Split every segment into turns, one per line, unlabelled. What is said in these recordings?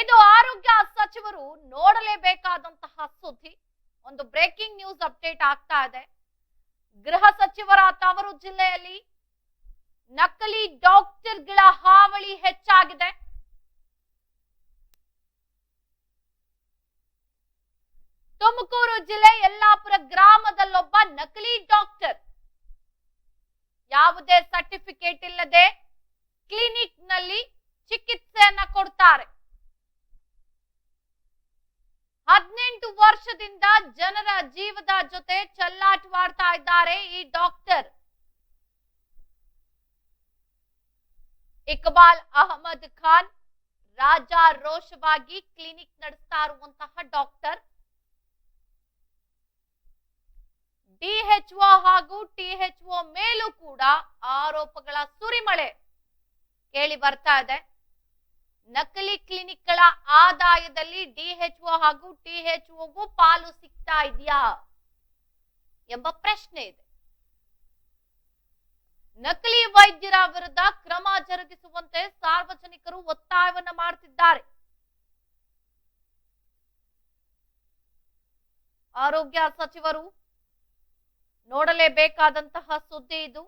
ಇದು ಆರೋಗ್ಯ ಸಚಿವರು ನೋಡಲೇಬೇಕಾದಂತಹ ಸುದ್ದಿ. ಒಂದು ಬ್ರೇಕಿಂಗ್ ನ್ಯೂಸ್ ಅಪ್ಡೇಟ್ ಆಗ್ತಾ ಇದೆ. ಗೃಹ ಸಚಿವರ ತವರು ಜಿಲ್ಲೆಯಲ್ಲಿ ನಕಲಿ ಡಾಕ್ಟರ್ಗಳ ಹಾವಳಿ ಹೆಚ್ಚಾಗಿದೆ. ತುಮಕೂರು ಜಿಲ್ಲೆ ಯಲ್ಲಾಪುರ ಗ್ರಾಮದಲ್ಲೊಬ್ಬ ನಕಲಿ ಡಾಕ್ಟರ್. ಯಾವುದೇ ಸರ್ಟಿಫಿಕೇಟ್ ಇಲ್ಲದೆ ಕ್ಲಿನಿಕ್ನಲ್ಲಿ ಚಿಕಿತ್ಸೆಯನ್ನ ಕೊಡ್ತಾರೆ. ಹದಿನೆಂಟು ವರ್ಷದಿಂದ ಜನರ ಜೀವದ ಜೊತೆ ಚಲ್ಲಾಟವಾಡ್ತಾ ಇದ್ದಾರೆ ಈ ಡಾಕ್ಟರ್. ಇಕ್ಬಾಲ್ ಅಹಮದ್ ಖಾನ್ ರಾಜಾರೋಷವಾಗಿ ಕ್ಲಿನಿಕ್ ನಡೆಸ್ತಾ ಇರುವಂತಹ ಡಾಕ್ಟರ್. ಡಿಎಚ್ಒ ಹಾಗೂ ಟಿಎಚ್ಒ ಮೇಲೂ ಕೂಡ ಆರೋಪಗಳ ಸುರಿಮಳೆ ಕೇಳಿ ಬರ್ತಾ ಇದೆ. ನಕಲಿ ಕ್ಲಿನಿಕ್ಗಳ ಆದಾಯದಲ್ಲಿ ಡಿಎಚ್ಒ ಹಾಗೂ ಟಿಎಚ್ಒಗೂ ಪಾಲು ಸಿಗ್ತಾ ಇದೆಯಾ? ಎಂಬ ಪ್ರಶ್ನೆ ಇದೆ. ನಕಲಿ ವೈದ್ಯರ ವಿರುದ್ಧ ಕ್ರಮ ಜರುಗಿಸುವಂತೆ ಸಾರ್ವಜನಿಕರು ಒತ್ತಾಯವನ್ನ ಮಾಡ್ತಿದ್ದಾರೆ. ಆರೋಗ್ಯ ಸಚಿವರು, ನೋಡಲೇಬೇಕಾದಂತಹ ಸುದ್ದಿ ಇದು.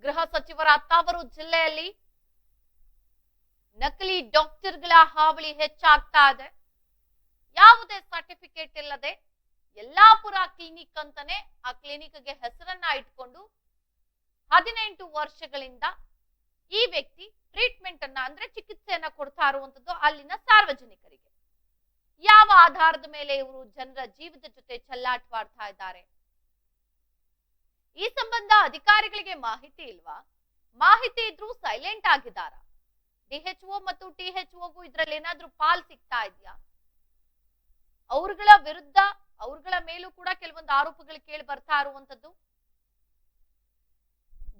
ಗೃಹ ಸಚಿವರ ತವರು ಜಿಲ್ಲೆಯಲ್ಲಿ ನಕಲಿ ಡಾಕ್ಟರ್ಗಳ ಹಾವಳಿ ಹೆಚ್ಚಾಗ್ತಾ ಇದೆ. ಯಾವುದೇ ಸರ್ಟಿಫಿಕೇಟ್ ಇಲ್ಲದೆ ಯಲ್ಲಾಪುರ ಕ್ಲಿನಿಕ್ ಅಂತಾನೆ ಆ ಕ್ಲಿನಿಕ್ಗೆ ಹೆಸರನ್ನ ಇಟ್ಕೊಂಡು ಹದಿನೆಂಟು ವರ್ಷಗಳಿಂದ ಈ ವ್ಯಕ್ತಿ ಟ್ರೀಟ್ಮೆಂಟ್ ಅನ್ನ ಅಂದ್ರೆ ಚಿಕಿತ್ಸೆಯನ್ನ ಕೊಡ್ತಾ ಇರುವಂತದ್ದು ಅಲ್ಲಿನ ಸಾರ್ವಜನಿಕರಿಗೆ. ಯಾವ ಆಧಾರದ ಮೇಲೆ ಇವರು ಜನರ ಜೀವದ ಜೊತೆ ಚಲ್ಲಾಟವಾಡ್ತಾ ಇದ್ದಾರೆ? ಈ ಸಂಬಂಧ ಅಧಿಕಾರಿಗಳಿಗೆ ಮಾಹಿತಿ ಇಲ್ವಾ? ಮಾಹಿತಿ ಇದ್ರೂ ಸೈಲೆಂಟ್ ಆಗಿದಾರ ಡಿಎಚ್ಒ ಮತ್ತು ಟಿಎಚ್ಒಗೂ ಇದ್ರಲ್ಲಿ ಏನಾದ್ರೂ ಪಾಲ್ ಸಿಗ್ತಾ ಇದೆಯಾ? ಅವ್ರಗಳ ವಿರುದ್ಧ, ಅವ್ರಗಳ ಮೇಲೂ ಕೂಡ ಕೆಲವೊಂದು ಆರೋಪಗಳು ಕೇಳಿ ಬರ್ತಾ ಇರುವಂತದ್ದು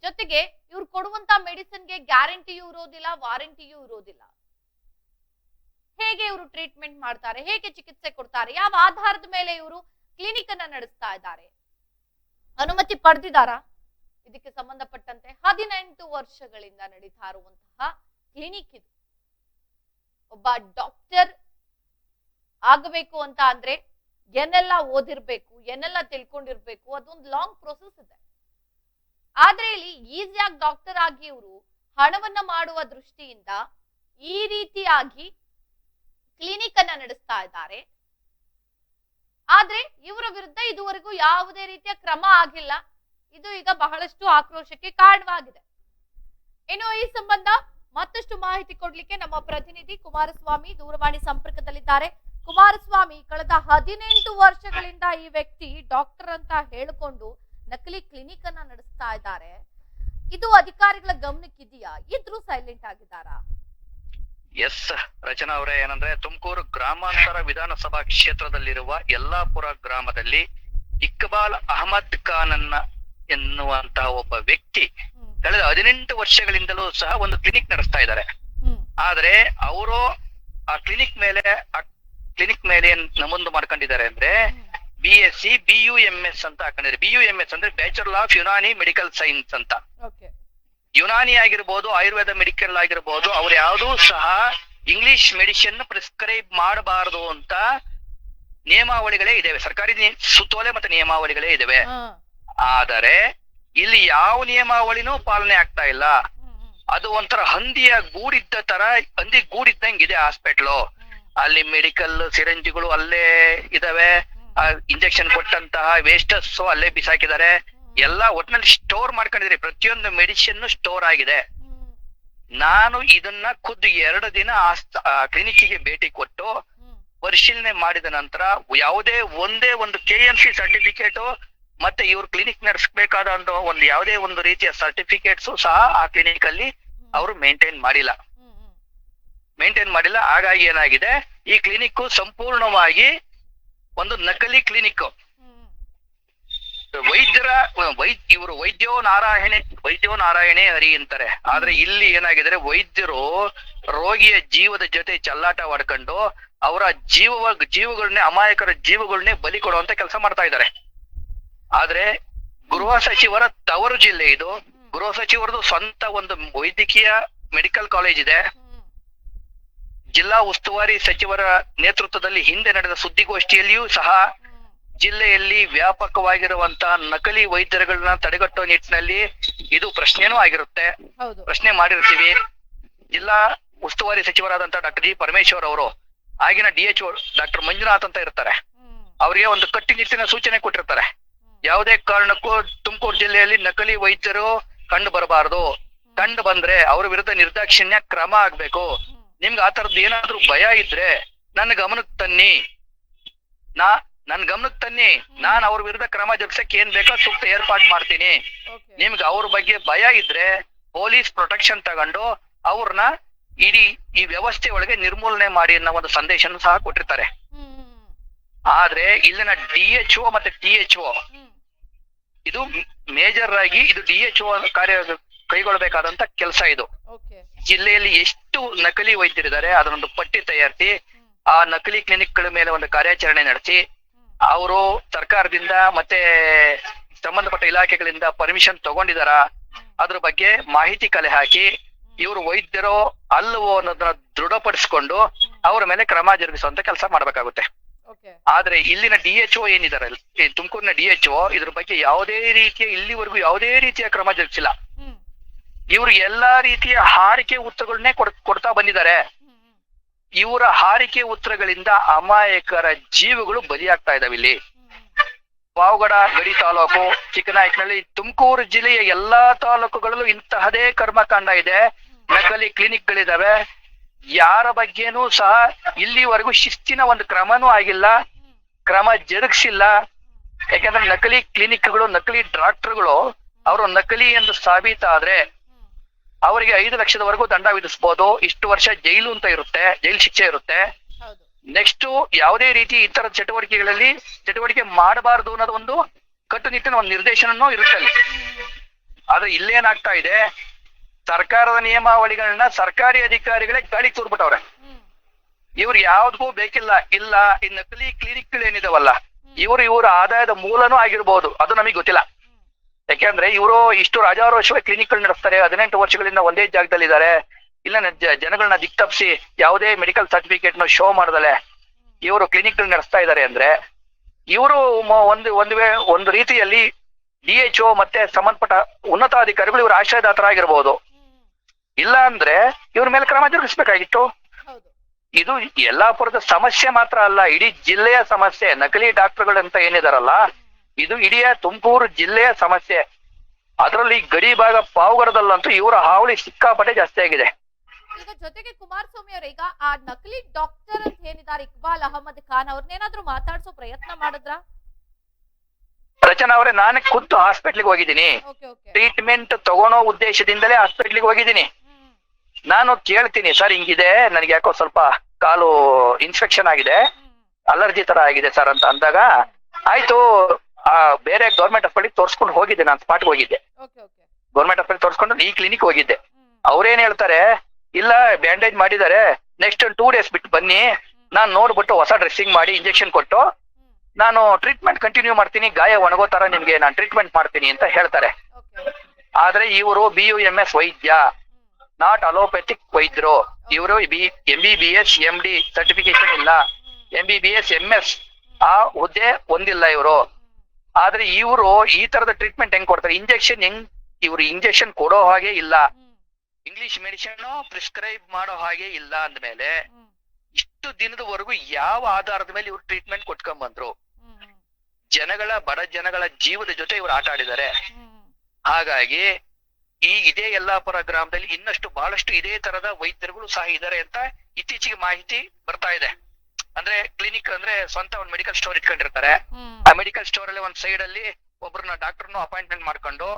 ಜೊತೆಗೆ ಇವ್ರು ಕೊಡುವಂತ ಮೆಡಿಸಿನ್ಗೆ ಗ್ಯಾರಂಟಿಯೂ ಇರೋದಿಲ್ಲ, ವಾರಂಟಿಯೂ ಇರೋದಿಲ್ಲ. ಹೇಗೆ ಇವರು ಟ್ರೀಟ್ಮೆಂಟ್ ಮಾಡ್ತಾರೆ, ಹೇಗೆ ಚಿಕಿತ್ಸೆ ಕೊಡ್ತಾರೆ, ಯಾವ ಆಧಾರದ ಮೇಲೆ ಇವರು ಕ್ಲಿನಿಕ್ ಅನ್ನ ನಡೆಸ್ತಾ ಇದ್ದಾರೆ? ಅನುಮತಿ ಪಡೆದಿದ್ದಾರಾ? ಇದಕ್ಕೆ ಸಂಬಂಧಪಟ್ಟಂತೆ ಹದಿನೆಂಟು ವರ್ಷಗಳಿಂದ ನಡೀತಾ ಇರುವಂತಹ ಕ್ಲಿನಿಕ್ ಇದು. ಒಬ್ಬ ಡಾಕ್ಟರ್ ಆಗಬೇಕು ಅಂತ ಅಂದ್ರೆ ಏನೆಲ್ಲ ಓದಿರ್ಬೇಕು ಏನೆಲ್ಲ ತಿಳ್ಕೊಂಡಿರ್ಬೇಕು ಅದೊಂದು ಲಾಂಗ್ ಪ್ರೊಸೆಸ್ ಇದೆ. ಆದ್ರೆ ಇಲ್ಲಿ ಈಸಿಯಾಗಿ ಡಾಕ್ಟರ್ ಆಗಿ ಇವರು ಹಣವನ್ನ ಮಾಡುವ ದೃಷ್ಟಿಯಿಂದ ಈ ರೀತಿಯಾಗಿ ಕ್ಲಿನಿಕ್ ಅನ್ನ ನಡೆಸ್ತಾ ಇದ್ದಾರೆ. ಆದ್ರೆ ಇವರ ವಿರುದ್ಧ ಇದುವರೆಗೂ ಯಾವುದೇ ರೀತಿಯ ಕ್ರಮ ಆಗಿಲ್ಲ. ಇದು ಈಗ ಬಹಳಷ್ಟು ಆಕ್ರೋಶಕ್ಕೆ ಕಾರಣವಾಗಿದೆ. ಇನ್ನು ಈ ಸಂಬಂಧ ಮತ್ತಷ್ಟು ಮಾಹಿತಿ ಕೊಡ್ಲಿಕ್ಕೆ ನಮ್ಮ ಪ್ರತಿನಿಧಿ ಕುಮಾರಸ್ವಾಮಿ ದೂರವಾಣಿ ಸಂಪರ್ಕದಲ್ಲಿದ್ದಾರೆ. ಕುಮಾರಸ್ವಾಮಿ, ಕಳೆದ ಹದಿನೆಂಟು ವರ್ಷಗಳಿಂದ ಈ ವ್ಯಕ್ತಿ ಡಾಕ್ಟರ್ ಅಂತ ಹೇಳಿಕೊಂಡು ನಕಲಿ ಕ್ಲಿನಿಕ್ ಅನ್ನ ನಡೆಸ್ತಾ ಇದ್ದಾರೆ. ಇದು ಅಧಿಕಾರಿಗಳ ಗಮನಕ್ಕಿದೆಯಾ? ಇದ್ರೂ ಸೈಲೆಂಟ್ ಆಗಿದ್ದಾರಾ?
ಎಸ್ ರಚನಾ ಅವರೇ, ಏನಂದ್ರೆ ತುಮಕೂರು ಗ್ರಾಮಾಂತರ ವಿಧಾನಸಭಾ ಕ್ಷೇತ್ರದಲ್ಲಿರುವ ಯಲ್ಲಾಪುರ ಗ್ರಾಮದಲ್ಲಿ ಇಕ್ಬಾಲ್ ಅಹಮದ್ ಖಾನ್ ಅನ್ನ ಎನ್ನುವಂತಹ ಒಬ್ಬ ವ್ಯಕ್ತಿ ಕಳೆದ ಹದಿನೆಂಟು ವರ್ಷಗಳಿಂದಲೂ ಸಹ ಒಂದು ಕ್ಲಿನಿಕ್ ನಡೆಸ್ತಾ ಇದ್ದಾರೆ. ಆದ್ರೆ ಅವರು ಆ ಕ್ಲಿನಿಕ್ ಮೇಲೆ ಆ ಕ್ಲಿನಿಕ್ ಮೇಲೆ ಏನ್ ನಮೂದು ಮಾಡ್ಕೊಂಡಿದ್ದಾರೆ ಅಂದ್ರೆ B S C B U M S ಅಂತ ಹಾಕೊಂಡಿದ್ದಾರೆ. ಬಿ ಯು ಎಂ ಎಸ್ ಅಂದ್ರೆ bachelor of Unani medical science ಅಂತ. ಯುನಾನಿ ಆಗಿರ್ಬೋದು ಆಯುರ್ವೇದ ಮೆಡಿಕಲ್ ಆಗಿರ್ಬೋದು ಅವ್ರು ಯಾವುದೂ ಸಹ ಇಂಗ್ಲಿಷ್ ಮೆಡಿಸಿನ್ ಪ್ರಿಸ್ಕ್ರೈಬ್ ಮಾಡಬಾರದು ಅಂತ ನಿಯಮಾವಳಿಗಳೇ ಇದಾವೆ ಸರ್ಕಾರಿ ಸುತ್ತೋಲೆ ಮತ್ತೆ ನಿಯಮಾವಳಿಗಳೇ ಇದಾವೆ ಆದರೆ ಇಲ್ಲಿ ಯಾವ ನಿಯಮಾವಳಿನೂ ಪಾಲನೆ ಆಗ್ತಾ ಇಲ್ಲ. ಅದು ಒಂಥರ ಹಂದಿಯ ಗೂಡಿದ್ದ ತರ ಹಂದಿ ಗೂಡಿದ್ದಂಗಿದೆ ಹಾಸ್ಪಿಟ್ಲು.
ಹ್ಮ್
ಅಲ್ಲಿ ಮೆಡಿಕಲ್ ಸಿರಂಜಿಗಳು ಅಲ್ಲೇ ಇದಾವೆ. ಇಂಜೆಕ್ಷನ್ ಕೊಟ್ಟಂತಹ ವೇಸ್ಟಸ್ ಅಲ್ಲೇ ಬಿಸಾಕಿದ್ದಾರೆ. ಎಲ್ಲಾ ಒಟ್ಟಿನಲ್ಲಿ ಸ್ಟೋರ್ ಮಾಡ್ಕೊಂಡಿದ್ರಿ ಪ್ರತಿಯೊಂದು ಮೆಡಿಸಿನ್ ಸ್ಟೋರ್ ಆಗಿದೆ. ನಾನು ಇದನ್ನ ಖುದ್ದು ಎರಡು ದಿನ ಕ್ಲಿನಿಕ್ಗೆ ಭೇಟಿ ಕೊಟ್ಟು ಪರಿಶೀಲನೆ ಮಾಡಿದ ನಂತರ ಯಾವುದೇ ಒಂದೇ ಒಂದು ಕೆ ಎಂ ಸಿ ಸರ್ಟಿಫಿಕೇಟ್ ಮತ್ತೆ ಇವ್ರು ಕ್ಲಿನಿಕ್ ನಡೆಸಬೇಕಾದ ಒಂದು ಒಂದು ಯಾವುದೇ ಒಂದು ರೀತಿಯ ಸರ್ಟಿಫಿಕೇಟ್ಸ್ ಸಹ ಆ ಕ್ಲಿನಿಕ್ ಅಲ್ಲಿ ಅವರು ಮೇಂಟೈನ್ ಮಾಡಿಲ್ಲ. ಮೇಂಟೈನ್ ಮಾಡಿಲ್ಲ. ಹಾಗಾಗಿ ಏನಾಗಿದೆ? ಈ ಕ್ಲಿನಿಕ್ ಸಂಪೂರ್ಣವಾಗಿ ಒಂದು ನಕಲಿ ಕ್ಲಿನಿಕ್ ವೈದ್ಯರ ವೈದ್ಯ ಇವರು ವೈದ್ಯೋ ನಾರಾಯಣೆ ವೈದ್ಯೋ ನಾರಾಯಣೆ ಹರಿ ಅಂತಾರೆ. ಆದ್ರೆ ಇಲ್ಲಿ ಏನಾಗಿದ್ರೆ ವೈದ್ಯರು ರೋಗಿಯ ಜೀವದ ಜೊತೆ ಚೆಲ್ಲಾಟವಾಡ್ಕೊಂಡು ಅವರ ಜೀವ ಜೀವಗಳನ್ನೇ ಅಮಾಯಕರ ಜೀವಗಳನ್ನೇ ಬಲಿ ಕೊಡುವಂತ ಕೆಲಸ ಮಾಡ್ತಾ ಇದ್ದಾರೆ. ಆದ್ರೆ ಗೃಹ ಸಚಿವರ ತವರು ಜಿಲ್ಲೆ ಇದು. ಗೃಹ ಸಚಿವರದು ಸ್ವಂತ ಒಂದು ವೈದ್ಯಕೀಯ ಮೆಡಿಕಲ್ ಕಾಲೇಜ್ ಇದೆ. ಜಿಲ್ಲಾ ಉಸ್ತುವಾರಿ ಸಚಿವರ ನೇತೃತ್ವದಲ್ಲಿ ಹಿಂದೆ ನಡೆದ ಸುದ್ದಿಗೋಷ್ಠಿಯಲ್ಲಿಯೂ ಸಹ ಜಿಲ್ಲೆಯಲ್ಲಿ ವ್ಯಾಪಕವಾಗಿರುವಂತಹ ನಕಲಿ ವೈದ್ಯರುಗಳನ್ನ ತಡೆಗಟ್ಟುವ ನಿಟ್ಟಿನಲ್ಲಿ ಇದು ಪ್ರಶ್ನೆನೂ ಆಗಿರುತ್ತೆ. ಪ್ರಶ್ನೆ ಮಾಡಿರ್ತೀವಿ. ಜಿಲ್ಲಾ ಉಸ್ತುವಾರಿ ಸಚಿವರಾದಂತ ಡಾಕ್ಟರ್ ಜಿ ಪರಮೇಶ್ವರ್ ಅವರು ಆಗಿನ ಡಿ ಎಚ್ ಡಾಕ್ಟರ್ ಮಂಜುನಾಥ್ ಅಂತ ಇರ್ತಾರೆ. ಅವರಿಗೆ ಒಂದು ಕಟ್ಟುನಿಟ್ಟಿನ ಸೂಚನೆ ಕೊಟ್ಟಿರ್ತಾರೆ. ಯಾವುದೇ ಕಾರಣಕ್ಕೂ ತುಮಕೂರು ಜಿಲ್ಲೆಯಲ್ಲಿ ನಕಲಿ ವೈದ್ಯರು ಕಂಡು ಬರಬಾರದು ಕಂಡು ಬಂದ್ರೆ ಅವ್ರ ವಿರುದ್ಧ ನಿರ್ದಾಕ್ಷಿಣ್ಯ ಕ್ರಮ ಆಗ್ಬೇಕು. ನಿಮ್ಗೆ ಆ ತರದ್ದು ಏನಾದ್ರೂ ಭಯ ಇದ್ರೆ ನನ್ನ ಗಮನಕ್ಕೆ ತನ್ನಿ ನಾ ನನ್ ಗಮನಕ್ಕೆ ತನ್ನಿ ನಾನ್ ಅವ್ರ ವಿರುದ್ಧ ಕ್ರಮ ಜರುಗಿಸಕ್ಕೆ ಏನ್ ಬೇಕೋ ಸೂಕ್ತ ಏರ್ಪಾಡು ಮಾಡ್ತೀನಿ. ನಿಮ್ಗೆ ಅವ್ರ ಬಗ್ಗೆ ಭಯ ಇದ್ರೆ ಪೊಲೀಸ್ ಪ್ರೊಟೆಕ್ಷನ್ ತಗೊಂಡು ಅವ್ರನ್ನ ಇಡೀ ಈ ವ್ಯವಸ್ಥೆ ಒಳಗೆ ನಿರ್ಮೂಲನೆ ಮಾಡಿ ಅನ್ನೋ ಒಂದು ಸಂದೇಶನ ಸಹ ಕೊಟ್ಟಿರ್ತಾರೆ. ಆದ್ರೆ ಇಲ್ಲಿನ ಡಿ ಎಚ್ ಒ ಮತ್ತೆ ಟಿ ಎಚ್ ಒ
ಹ್ಮ್.
ಇದು ಮೇಜರ್ ಆಗಿ ಇದು ಡಿ ಎಚ್ ಒ ಕಾರ್ಯ ಕೈಗೊಳ್ಳಬೇಕಾದಂತ ಕೆಲಸ ಇದು. ಜಿಲ್ಲೆಯಲ್ಲಿ ಎಷ್ಟು ನಕಲಿ ವೈದ್ಯರಿದ್ದಾರೆ ಅದನ್ನೊಂದು ಪಟ್ಟಿ ತಯಾರಿಸಿ. ಆ ನಕಲಿ ಕ್ಲಿನಿಕ್ಗಳ ಮೇಲೆ ಒಂದು ಕಾರ್ಯಾಚರಣೆ ನಡೆಸಿ. ಅವರು ಸರ್ಕಾರದಿಂದ ಮತ್ತೆ ಸಂಬಂಧಪಟ್ಟ ಇಲಾಖೆಗಳಿಂದ ಪರ್ಮಿಷನ್ ತಗೊಂಡಿದಾರ. ಅದ್ರ ಬಗ್ಗೆ ಮಾಹಿತಿ ಕಲೆ ಹಾಕಿ ಇವರು ವೈದ್ಯರೋ ಅಲ್ಲವೋ ಅನ್ನೋದನ್ನ ದೃಢಪಡಿಸಿಕೊಂಡು ಅವರ ಮೇಲೆ ಕ್ರಮ ಜರುಗಿಸುವಂತ ಕೆಲಸ ಮಾಡ್ಬೇಕಾಗುತ್ತೆ. ಆದ್ರೆ ಇಲ್ಲಿನ ಡಿ ಎಚ್ ಈ ತುಮಕೂರಿನ ಡಿ ಎಚ್ ಇದ್ರ ಬಗ್ಗೆ ಯಾವುದೇ ರೀತಿಯ ಇಲ್ಲಿವರೆಗೂ ಯಾವುದೇ ರೀತಿಯ ಕ್ರಮ ಜರುಗಿಸಿಲ್ಲ. ಇವರು ಎಲ್ಲಾ ರೀತಿಯ ಹಾರಿಕೆ ಉತ್ತರಗಳನ್ನೇ ಕೊಡ್ತಾ ಬಂದಿದ್ದಾರೆ. ಇವರ ಹಾರಿಕೆ ಉತ್ತರಗಳಿಂದ ಅಮಾಯಕರ ಜೀವಗಳು ಬಲಿಯಾಗ್ತಾ ಇದಾವೆ ಇಲ್ಲಿ. ಪಾವಗಡ ಗಡಿ ತಾಲೂಕು ಚಿಕ್ಕನಾಯಕನಲ್ಲಿ ತುಮಕೂರು ಜಿಲ್ಲೆಯ ಎಲ್ಲಾ ತಾಲೂಕುಗಳಲ್ಲೂ ಇಂತಹದೇ ಕರ್ಮಕಾಂಡ ಇದೆ. ನಕಲಿ ಕ್ಲಿನಿಕ್ ಗಳಿದಾವೆ. ಯಾರ ಬಗ್ಗೆನೂ ಸಹ ಇಲ್ಲಿವರೆಗೂ ಶಿಸ್ತಿನ ಒಂದು ಕ್ರಮನೂ ಆಗಿಲ್ಲ. ಕ್ರಮ ಜರುಗಿಸಿಲ್ಲ ಯಾಕಂದ್ರೆ ನಕಲಿ ಕ್ಲಿನಿಕ್ಗಳು ನಕಲಿ ಡಾಕ್ಟರ್ಗಳು ಅವರು ನಕಲಿ ಎಂದು ಸಾಬೀತಾದ್ರೆ. ಅವರಿಗೆ ಐದು ಲಕ್ಷದವರೆಗೂ ದಂಡ ವಿಧಿಸಬಹುದು ಇಷ್ಟು ವರ್ಷ ಜೈಲು ಅಂತ ಇರುತ್ತೆ ಜೈಲು ಶಿಕ್ಷೆ ಇರುತ್ತೆ ನೆಕ್ಸ್ಟ್ ಯಾವುದೇ ರೀತಿ ಇತರ ಚಟುವಟಿಕೆಗಳಲ್ಲಿ ಚಟುವಟಿಕೆ ಮಾಡಬಾರದು ಅನ್ನೋದು ಒಂದು ಕಟ್ಟುನಿಟ್ಟಿನ ಒಂದು ನಿರ್ದೇಶನನೂ ಇರುತ್ತೆ ಅಲ್ಲಿ ಆದ್ರೆ ಇಲ್ಲೇನಾಗ್ತಾ ಇದೆ ಸರ್ಕಾರದ ನಿಯಮಾವಳಿಗಳನ್ನ ಸರ್ಕಾರಿ ಅಧಿಕಾರಿಗಳೇ ಗಾಳಿ ತೂರ್ಬಿಟ್ಟವ್ರೆ. ಇವ್ರು ಯಾವ್ದಕ್ಕೂ ಬೇಕಿಲ್ಲ ಇಲ್ಲ ಈ ನಕಲಿ ಕ್ಲಿನಿಕ್ ಏನಿದಾವಲ್ಲ ಇವರು ಇವರ ಆದಾಯದ ಮೂಲನೂ ಆಗಿರ್ಬೋದು ಅದು ನಮಗೆ ಗೊತ್ತಿಲ್ಲ. ಯಾಕೆಂದ್ರೆ ಇವರು ಇಷ್ಟು ರಾಜಾರೋಷವಾಗಿ ಕ್ಲಿನಿಕ್ಗಳು ನಡೆಸ್ತಾರೆ ಹದಿನೆಂಟು ವರ್ಷಗಳಿಂದ ಒಂದೇ ಜಾಗದಲ್ಲಿ ಇದ್ದಾರೆ ಇಲ್ಲ ಜನಗಳನ್ನ ದಿಕ್ತಪ್ಸಿ ಯಾವುದೇ ಮೆಡಿಕಲ್ ಸರ್ಟಿಫಿಕೇಟ್ನ ಶೋ ಮಾಡದಲೆ ಇವರು ಕ್ಲಿನಿಕ್ಗಳು ನಡೆಸ್ತಾ ಇದ್ದಾರೆ ಅಂದ್ರೆ ಇವರು ಒಂದು ಒಂದು ವೇ ಒಂದು ರೀತಿಯಲ್ಲಿ ಡಿ ಎಚ್ ಒ ಮತ್ತೆ ಸಂಬಂಧಪಟ್ಟ ಉನ್ನತಾಧಿಕಾರಿಗಳು ಇವರು ಆಶ್ರಯದಾತರಾಗಿರ್ಬೋದು. ಇಲ್ಲ ಅಂದ್ರೆ ಇವ್ರ ಮೇಲೆ ಕ್ರಮ ಜರುಗಿಸ್ಬೇಕಾಗಿತ್ತು. ಇದು ಯಲ್ಲಾಪುರದ ಸಮಸ್ಯೆ ಮಾತ್ರ ಅಲ್ಲ ಇಡೀ ಜಿಲ್ಲೆಯ ಸಮಸ್ಯೆ ನಕಲಿ ಡಾಕ್ಟರ್ಗಳು ಅಂತ ಏನಿದಾರಲ್ಲ ಇದು ಇಡೀ ತುಮಕೂರು ಜಿಲ್ಲೆಯ ಸಮಸ್ಯೆ. ಅದರಲ್ಲಿ ಗಡಿ ಭಾಗ ಪಾವಗಡದಲ್ಲಂತೂ ಇವರ ಹಾವಳಿ ಸಿಕ್ಕಾಪಟ್ಟೆ ಜಾಸ್ತಿ ಆಗಿದೆ.
ಈಗ ಜೊತೆಗೆ ಕುಮಾರಸ್ವಾಮಿ ಅವರು ಈಗ ಆ ನಕಲಿ ಡಾಕ್ಟರ್ ಅಂತ ಏನಿದ್ದಾರೆ ಇಕ್ಬಾಲ್ ಅಹಮದ್ ಖಾನ್ ಅವ್ರನ್ನೇನಾದ್ರೂ ಮಾತಾಡ್ಸೋ ಪ್ರಯತ್ನ ಮಾಡಿದ್ರ?
ರಚನಾ ಅವರೇ ನಾನೇ ಖುದ್ದು ಹಾಸ್ಪಿಟ್ಲಿಗೆ ಹೋಗಿದ್ದೀನಿ. ಟ್ರೀಟ್ಮೆಂಟ್ ತಗೊಳೋ ಉದ್ದೇಶದಿಂದಲೇ ಹಾಸ್ಪಿಟ್ಲಿಗೆ ಹೋಗಿದ್ದೀನಿ. ನಾನು ಕೇಳ್ತೀನಿ ಸರ್ ಹಿಂಗಿದೆ ನನಗೆ ಯಾಕೋ ಸ್ವಲ್ಪ ಕಾಲು ಇನ್ಫೆಕ್ಷನ್ ಆಗಿದೆ ಅಲರ್ಜಿ ತರ ಆಗಿದೆ ಸರ್ ಅಂತ ಅಂದಾಗ ಆಯ್ತು ಆ ಬೇರೆ ಗೌರ್ಮೆಂಟ್ ಹಾಸ್ಪಿಟಲ್ ತೋರಿಸ್ಕೊಂಡು ಹೋಗಿದ್ದೆ ನಾನು ಸ್ಪಾಟ್ಗೆ ಹೋಗಿದ್ದೆ. ಗೌರ್ಮೆಂಟ್ ಹಾಸ್ಪಿಟಲ್ ತೋರ್ಸ್ಕೊಂಡು ಈ ಕ್ಲಿನಿಕ್ ಹೋಗಿದ್ದೆ. ಅವ್ರೇನ್ ಹೇಳ್ತಾರೆ ಇಲ್ಲ ಬ್ಯಾಂಡೇಜ್ ಮಾಡಿದ್ದಾರೆ ನೆಕ್ಸ್ಟ್ ಒಂದು ಟೂ ಡೇಸ್ ಬಿಟ್ಟು ಬನ್ನಿ ನಾನು ನೋಡ್ಬಿಟ್ಟು ಹೊಸ ಡ್ರೆಸ್ಸಿಂಗ್ ಮಾಡಿ ಇಂಜೆಕ್ಷನ್ ಕೊಟ್ಟು ನಾನು ಟ್ರೀಟ್ಮೆಂಟ್ ಕಂಟಿನ್ಯೂ ಮಾಡ್ತೀನಿ ಗಾಯ ಒಣಗೋ ತರ ನಿಮ್ಗೆ ನಾನು ಟ್ರೀಟ್ಮೆಂಟ್ ಮಾಡ್ತೀನಿ ಅಂತ ಹೇಳ್ತಾರೆ. ಆದ್ರೆ ಇವರು ಬಿ ಯು ಎಂ ಎಸ್ ವೈದ್ಯ. ನಾಟ್ ಅಲೋಪೆಥಿಕ್ ವೈದ್ಯರು ಇವರು B M B B S M D certification ಇಲ್ಲ. M B B S M S ಆ ಹುದ್ದೆ ಹೊಂದಿಲ್ಲ ಇವರು. ಆದ್ರೆ ಇವರು ಈ ತರದ ಟ್ರೀಟ್ಮೆಂಟ್ ಹೆಂಗ್ ಕೊಡ್ತಾರೆ? ಇಂಜೆಕ್ಷನ್ ಹೆಂಗ್ ಇವರು ಇಂಜೆಕ್ಷನ್ ಕೊಡೋ ಹಾಗೆ ಇಲ್ಲ. ಇಂಗ್ಲಿಷ್ ಮೆಡಿಸಿನ್ ಪ್ರಿಸ್ಕ್ರೈಬ್ ಮಾಡೋ ಹಾಗೆ ಇಲ್ಲ ಅಂದ್ಮೇಲೆ ಇಷ್ಟು ದಿನದವರೆಗೂ ಯಾವ ಆಧಾರದ ಮೇಲೆ ಇವ್ರು ಟ್ರೀಟ್ಮೆಂಟ್ ಕೊಟ್ಕೊಂಡ್ ಬಂದ್ರು? ಜನಗಳ ಬಡ ಜನಗಳ ಜೀವದ ಜೊತೆ ಇವ್ರು ಆಟ ಆಡಿದ್ದಾರೆ. ಹಾಗಾಗಿ ಈ ಇದೇ ಯಲ್ಲಾಪುರ ಗ್ರಾಮದಲ್ಲಿ ಇನ್ನಷ್ಟು ಬಹಳಷ್ಟು ಇದೇ ತರದ ವೈದ್ಯರುಗಳು ಸಹ ಇದ್ದಾರೆ ಅಂತ ಇತ್ತೀಚೆಗೆ ಮಾಹಿತಿ ಬರ್ತಾ ಇದೆ. ಅಂದ್ರೆ ಕ್ಲಿನಿಕ್ ಅಂದ್ರೆ ಸ್ವಂತ ಒಂದು ಮೆಡಿಕಲ್ ಸ್ಟೋರ್ ಇಟ್ಕೊಂಡಿರ್ತಾರೆ. ಆ ಮೆಡಿಕಲ್ ಸ್ಟೋರ್ ಅಲ್ಲಿ ಒಂದ್ ಸೈಡ್ ಅಲ್ಲಿ ಒಬ್ಬರನ್ನ ಡಾಕ್ಟರ್ನು ಅಪಾಯಿಂಟ್ಮೆಂಟ್ ಮಾಡ್ಕೊಂಡು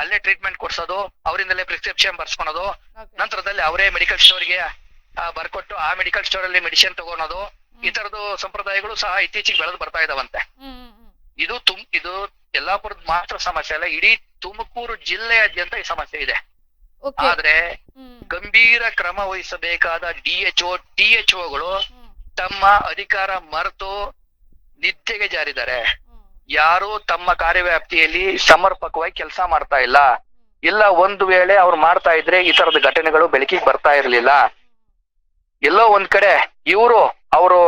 ಅಲ್ಲೇ ಟ್ರೀಟ್ಮೆಂಟ್ ಕೊಡ್ಸೋದು ಅವರಿಂದಲೇ ಪ್ರಿಸ್ಕ್ರಿಪ್ಷನ್ ಬರ್ಸ್ಕೊಳೋದು ನಂತರದಲ್ಲಿ ಅವರೇ ಮೆಡಿಕಲ್ ಸ್ಟೋರ್ಗೆ ಬರ್ಕೊಟ್ಟು ಆ ಮೆಡಿಕಲ್ ಸ್ಟೋರ್ ಅಲ್ಲಿ ಮೆಡಿಸಿನ್ ತಗೊಳೋದು ಈ ತರದ್ದು ಸಂಪ್ರದಾಯಗಳು ಸಹ ಇತ್ತೀಚೆಗೆ ಬೆಳೆದು ಬರ್ತಾ ಇದಾವಂತೆ. ಇದು ತುಂಬ ಇದು ಯಲ್ಲಾಪುರದ ಮಾತ್ರ ಸಮಸ್ಯೆ ಅಲ್ಲ ಇಡೀ ತುಮಕೂರು ಜಿಲ್ಲೆಯಾದ್ಯಂತ ಈ ಸಮಸ್ಯೆ ಇದೆ. ಆದ್ರೆ ಗಂಭೀರ ಕ್ರಮ ವಹಿಸಬೇಕಾದ D H O T H ಒಗಳು ತಮ್ಮ ಅಧಿಕಾರ ಮರೆತು ನಿದ್ದೆಗೆ ಜಾರಿದ್ದಾರೆ. ಯಾರು ತಮ್ಮ ಕಾರ್ಯವ್ಯಾಪ್ತಿಯಲ್ಲಿ ಸಮರ್ಪಕವಾಗಿ ಕೆಲಸ ಮಾಡ್ತಾ ಇಲ್ಲ. ಇಲ್ಲ ಒಂದು ವೇಳೆ ಅವ್ರು ಮಾಡ್ತಾ ಇದ್ರೆ ಈ ತರದ ಘಟನೆಗಳು ಬೆಳಕಿಗೆ ಬರ್ತಾ ಇರ್ಲಿಲ್ಲ. ಎಲ್ಲೋ ಒಂದ್ ಕಡೆ ಇವರು ಅವರು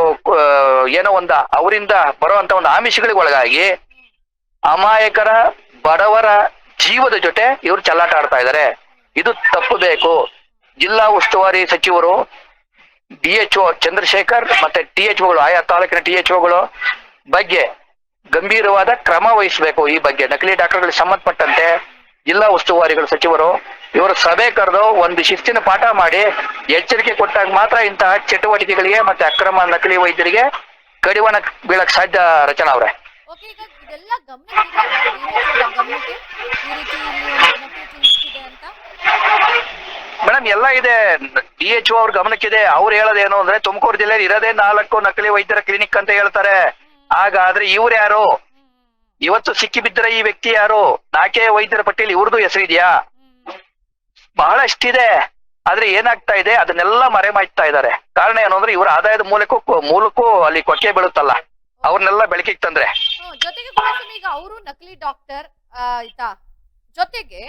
ಏನೋ ಒಂದ ಅವರಿಂದ ಬರುವಂತ ಒಂದು ಆಮಿಷಗಳಿಗೆ ಒಳಗಾಗಿ ಅಮಾಯಕರ ಬಡವರ ಜೀವದ ಜೊತೆ ಇವರು ಚಲ್ಲಾಟ ಆಡ್ತಾ ಇದ್ದಾರೆ ಇದು ತಪ್ಪಬೇಕು ಜಿಲ್ಲಾ ಉಸ್ತುವಾರಿ ಸಚಿವರು ಡಿ ಎಚ್ ಒ ಚಂದ್ರಶೇಖರ್ ಮತ್ತೆ ಟಿ ಎಚ್ ಒಗಳು, ಆಯಾ ತಾಲೂಕಿನ ಟಿ ಎಚ್ ಒಗಳು ಬಗ್ಗೆ ಗಂಭೀರವಾದ ಕ್ರಮ ವಹಿಸಬೇಕು ಈ ಬಗ್ಗೆ. ನಕಲಿ ಡಾಕ್ಟರ್ಗಳಿಗೆ ಸಂಬಂಧಪಟ್ಟಂತೆ ಜಿಲ್ಲಾ ಉಸ್ತುವಾರಿಗಳು, ಸಚಿವರು ಇವರು ಸಭೆ ಕರೆದು ಒಂದು ಶಿಸ್ತಿನ ಪಾಠ ಮಾಡಿ ಎಚ್ಚರಿಕೆ ಕೊಟ್ಟಾಗ ಮಾತ್ರ ಇಂತಹ ಚಟುವಟಿಕೆಗಳಿಗೆ ಮತ್ತೆ ಅಕ್ರಮ ನಕಲಿ ವೈದ್ಯರಿಗೆ ಕಡಿವಾಣ ಬೀಳಕ್ ಸಾಧ್ಯ ರಚನಾ ಅವ್ರೆ.
ಅಂತ.
ಮೇಡಮ್, ಎಲ್ಲ ಇದೆ. ಡಿ ಎಚ್ ಅವ್ರ ಗಮನಕ್ಕಿದೆ. ಅವ್ರು ಹೇಳೋದೇನು ಅಂದ್ರೆ, ತುಮಕೂರು ಜಿಲ್ಲೆಯಲ್ಲಿ ಇರೋದೇ ನಾಲ್ಕು ನಕಲಿ ವೈದ್ಯರ ಕ್ಲಿನಿಕ್ ಅಂತ ಹೇಳ್ತಾರೆ. ಹಾಗಾದ್ರೆ ಇವ್ರು ಯಾರು? ಇವತ್ತು ಸಿಕ್ಕಿ ಬಿದ್ದರೆ ಈ ವ್ಯಕ್ತಿ ಯಾರು? ನಾಕೆ ವೈದ್ಯರ ಪಟ್ಟಿಯಲ್ಲಿ ಇವ್ರದ್ದು ಹೆಸರಿದ್ಯಾ ಬಹಳಷ್ಟಿದೆ. ಆದ್ರೆ ಏನಾಗ್ತಾ ಇದೆ? ಅದನ್ನೆಲ್ಲ ಮರೆ ಮಾಡ್ತಾ ಇದ್ದಾರೆ. ಕಾರಣ ಏನು ಅಂದ್ರೆ, ಇವರ ಆದಾಯದ ಮೂಲಕ್ಕೂ ಮೂಲಕ್ಕೂ ಅಲ್ಲಿ ಕೊಕ್ಕೆ ಬೀಳುತ್ತಲ್ಲ. ಅವ್ರನ್ನೆಲ್ಲ ಬೆಳಕಿಗೆ ತಂದ್ರೆ.
ಜೊತೆಗೆ ಕುಮಾರಸ್ವಾಮಿ ಈಗ ಅವರು ನಕಲಿ ಡಾಕ್ಟರ್ ಆಯ್ತಾ ಜೊತೆಗೆ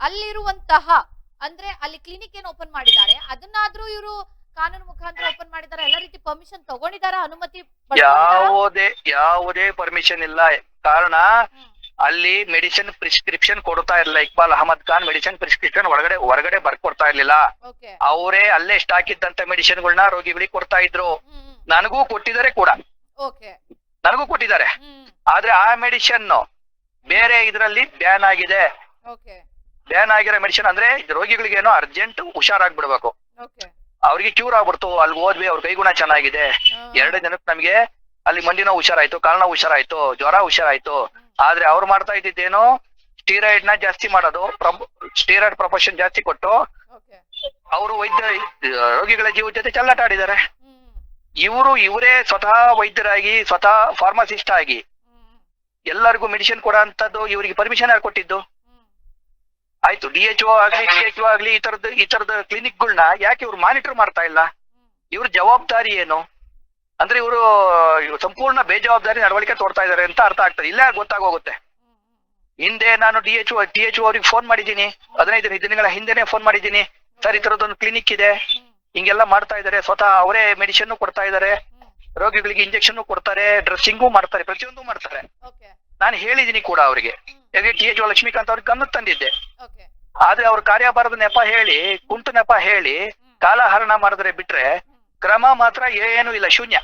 ಅಲ್ಲಿರುವಂತಹ ಅಂದ್ರೆ ಅಲ್ಲಿ ಕ್ಲಿನಿಕ್ ಏನು ಓಪನ್ ಮಾಡಿದ್ದಾರೆ ಅದನ್ನಾದ್ರೂ ಇವರು ಕಾನೂನು ಮುಖಾಂತರ ಓಪನ್ ಮಾಡಿದ್ದಾರೆ ಎಲ್ಲ ರೀತಿ ಪರ್ಮಿಷನ್ ತಗೊಂಡಿದಾರ ಅನುಮತಿ
ಯಾವುದೇ ಯಾವುದೇ ಪರ್ಮಿಷನ್ ಇಲ್ಲ. ಕಾರಣ ಅಲ್ಲಿ ಮೆಡಿಸಿನ್ ಪ್ರಿಸ್ಕ್ರಿಪ್ಷನ್ ಕೊಡ್ತಾ ಇರಲಿಲ್ಲ. ಇಕ್ಬಾಲ್ ಅಹಮದ್ ಖಾನ್ ಮೆಡಿಸಿನ್ ಪ್ರಿಸ್ಕ್ರಿಪ್ಷನ್ ಒಳಗಡೆ ಹೊರಗಡೆ ಬರ್ಕೊಡ್ತಾ ಇರ್ಲಿಲ್ಲ. ಅವರೇ ಅಲ್ಲೇ ಸ್ಟಾಕ್ ಇದ್ದಂತ ಮೆಡಿಸಿನ್ಗಳನ್ನ ರೋಗಿಗಳಿಗೆ ಕೊಡ್ತಾ ಇದ್ರು. ನನಗೂ ಕೊಟ್ಟಿದ್ದಾರೆ ಕೂಡ.
ಓಕೆ.
ನನಗೂ ಕೊಟ್ಟಿದ್ದಾರೆ. ಆದ್ರೆ ಆ ಮೆಡಿಷನ್ ಬೇರೆ ಇದರಲ್ಲಿ ಬ್ಯಾನ್ ಆಗಿದೆ. ಬ್ಯಾನ್ ಆಗಿರೋ ಮೆಡಿಷನ್ ಅಂದ್ರೆ ರೋಗಿಗಳಿಗೆ ಏನೋ ಅರ್ಜೆಂಟ್ ಹುಷಾರಾಗ್ಬಿಡ್ಬೇಕು. ಅವ್ರಿಗೆ ಕ್ಯೂರ್ ಆಗ್ಬಿಡ್ತು ಅಲ್ಲಿ ಹೋದ್ವಿ ಅವ್ರ ಕೈಗುಣ ಚೆನ್ನಾಗಿದೆ. ಎರಡು ದಿನಕ್ಕೆ ನಮ್ಗೆ ಅಲ್ಲಿ ಮಂಡಿನ ಹುಷಾರಾಯ್ತು ಕಾಲ್ನ ಹುಷಾರಾಯ್ತು ಜ್ವರ ಹುಷಾರಾಯ್ತು. ಆದ್ರೆ ಅವ್ರು ಮಾಡ್ತಾ ಇದ್ದಿದ್ದೇನು ಸ್ಟೀರಾಯ್ಡ್ನ ಜಾಸ್ತಿ ಮಾಡೋದು ಸ್ಟೀರಾಯ್ಡ್ ಪ್ರಪೋಷನ್ ಜಾಸ್ತಿ ಕೊಟ್ಟು ಅವರು ವೈದ್ಯ ರೋಗಿಗಳ ಜೀವ ಜೊತೆ ಚೆಲ್ಲಾಟ ಆಡಿದ್ದಾರೆ ಇವರು ಇವರೇ ಸ್ವತಃ ವೈದ್ಯರಾಗಿ, ಸ್ವತಃ ಫಾರ್ಮಸಿಸ್ಟ್ ಆಗಿ. ಎಲ್ಲರಿಗೂ ಮೆಡಿಸಿನ್ ಕೊಡಂತದ್ದು ಇವರಿಗೆ ಪರ್ಮಿಷನ್ ಯಾರು ಕೊಟ್ಟಿದ್ದು? ಆಯ್ತು ಡಿ ಎಚ್ ಒ ಆಗ್ಲಿ ಡಿ ಎಚ್ ಒ ಆಗ್ಲಿ ಈ ತರದ ಈ ತರದ ಕ್ಲಿನಿಕ್ಗಳನ್ನ ಯಾಕೆ ಇವ್ರು ಮಾನಿಟರ್ ಮಾಡ್ತಾ ಇಲ್ಲ? ಇವ್ರ ಜವಾಬ್ದಾರಿ ಏನು? ಅಂದ್ರೆ ಇವರು ಸಂಪೂರ್ಣ ಬೇಜವಾಬ್ದಾರಿ ನಡವಳಿಕೆ ತೋರ್ತಾ ಇದಾರೆ ಅಂತ ಅರ್ಥ ಆಗ್ತದೆ. ಇಲ್ಲ ಗೊತ್ತಾಗೋಗುತ್ತೆ. ಹಿಂದೆ ನಾನು ಡಿ ಎಚ್ ಡಿ ಎಚ್ ಅವ್ರಿಗೆ ಫೋನ್ ಮಾಡಿದ್ದೀನಿ. ಹದಿನೈದು ದಿನಗಳ ಹಿಂದೆನೆ ಫೋನ್ ಮಾಡಿದ್ದೀನಿ. ಸರ್, ಈ ತರದೊಂದು ಕ್ಲಿನಿಕ್ ಇದೆ. ಹಿಂಗೆಲ್ಲ ಮಾಡ್ತಾ ಇದಾರೆ ಸ್ವತಃ ಅವರೇ ಮೆಡಿಸಿನ್ ಕೊಡ್ತಾ ಇದಾರೆ ರೋಗಿಗಳಿಗೆ ಇಂಜೆಕ್ಷನ್ ಕೊಡ್ತಾರೆ ಡ್ರೆಸ್ಸಿಂಗು ಮಾಡ್ತಾರೆ ಪ್ರತಿಯೊಂದು ಮಾಡ್ತಾರೆ. ನಾನು ಹೇಳಿದೀನಿ ಕೂಡ ಅವರಿಗೆ. ಟಿ ಎಚ್ ಲಕ್ಷ್ಮೀಕಾಂತ್ ಅವ್ರಿಗೆ ಗಮನ ತಂದಿದ್ದೆ. ಆದ್ರೆ ಅವ್ರ ಕಾರ್ಯಭಾರದ ನೆಪ ಹೇಳಿ ಕುಂಟು ನೆಪ ಹೇಳಿ ಕಾಲಹರಣ ಮಾಡಿದ್ರೆ ಬಿಟ್ರೆ ಕ್ರಮ ಮಾತ್ರ ಏನು ಇಲ್ಲ ಶೂನ್ಯ.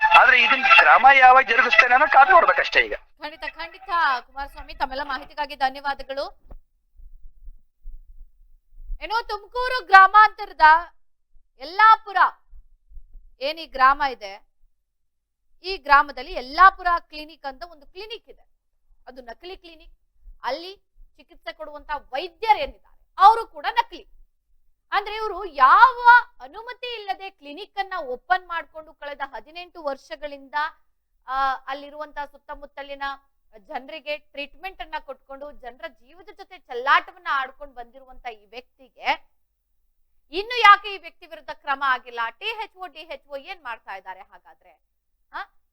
ಆದ್ರೆ ಇದನ್ನ ಕ್ರಮ ಯಾವಾಗ ಜರುಗಿಸ್ತೇನೆ ಅನ್ನೋ ಕಾದು ನೋಡ್ಬೇಕಷ್ಟೇ ಈಗ.
ಖಂಡಿತ ಖಂಡಿತ ಕುಮಾರಸ್ವಾಮಿ ತಮ್ಮೆಲ್ಲ ಮಾಹಿತಿಗಾಗಿ ಧನ್ಯವಾದಗಳು. ಏನೋ ತುಮಕೂರು ಗ್ರಾಮಾಂತರದ ಯಲ್ಲಾಪುರ. ಏನ್ ಗ್ರಾಮ ಇದೆ? ಈ ಗ್ರಾಮದಲ್ಲಿ ಯಲ್ಲಾಪುರ ಕ್ಲಿನಿಕ್ ಅಂತ ಒಂದು ಕ್ಲಿನಿಕ್ ಇದೆ. ಅದು ನಕಲಿ ಕ್ಲಿನಿಕ್ ಅಲ್ಲಿ ಚಿಕಿತ್ಸೆ ಕೊಡುವಂತ ವೈದ್ಯರೇನಿದ್ದಾರೆ ಅವರು ಕೂಡ ನಕಲಿ. ಅಂದ್ರೆ ಇವರು ಯಾವ ಅನುಮತಿ ಇಲ್ಲದೆ ಕ್ಲಿನಿಕ್ ಅನ್ನ ಓಪನ್ ಮಾಡ್ಕೊಂಡು ಕಳೆದ ಹದಿನೆಂಟು ವರ್ಷಗಳಿಂದ ಅಲ್ಲಿರುವಂತಹ ಸುತ್ತಮುತ್ತಲಿನ ಜನರಿಗೆ ಟ್ರೀಟ್ಮೆಂಟ್ ಅನ್ನ ಕೊಟ್ಕೊಂಡು, ಜನರ ಜೀವದ ಜೊತೆ ಚಲ್ಲಾಟವನ್ನ ಆಡ್ಕೊಂಡು ಬಂದಿರುವಂತ ಈ ವ್ಯಕ್ತಿಗೆ ಇನ್ನು ಯಾಕೆ ಈ ವ್ಯಕ್ತಿ ವಿರುದ್ಧ ಕ್ರಮ ಆಗಿಲ್ಲ? T H O, D H O ಏನ್ ಮಾಡ್ತಾ ಇದ್ದಾರೆ ಹಾಗಾದ್ರೆ?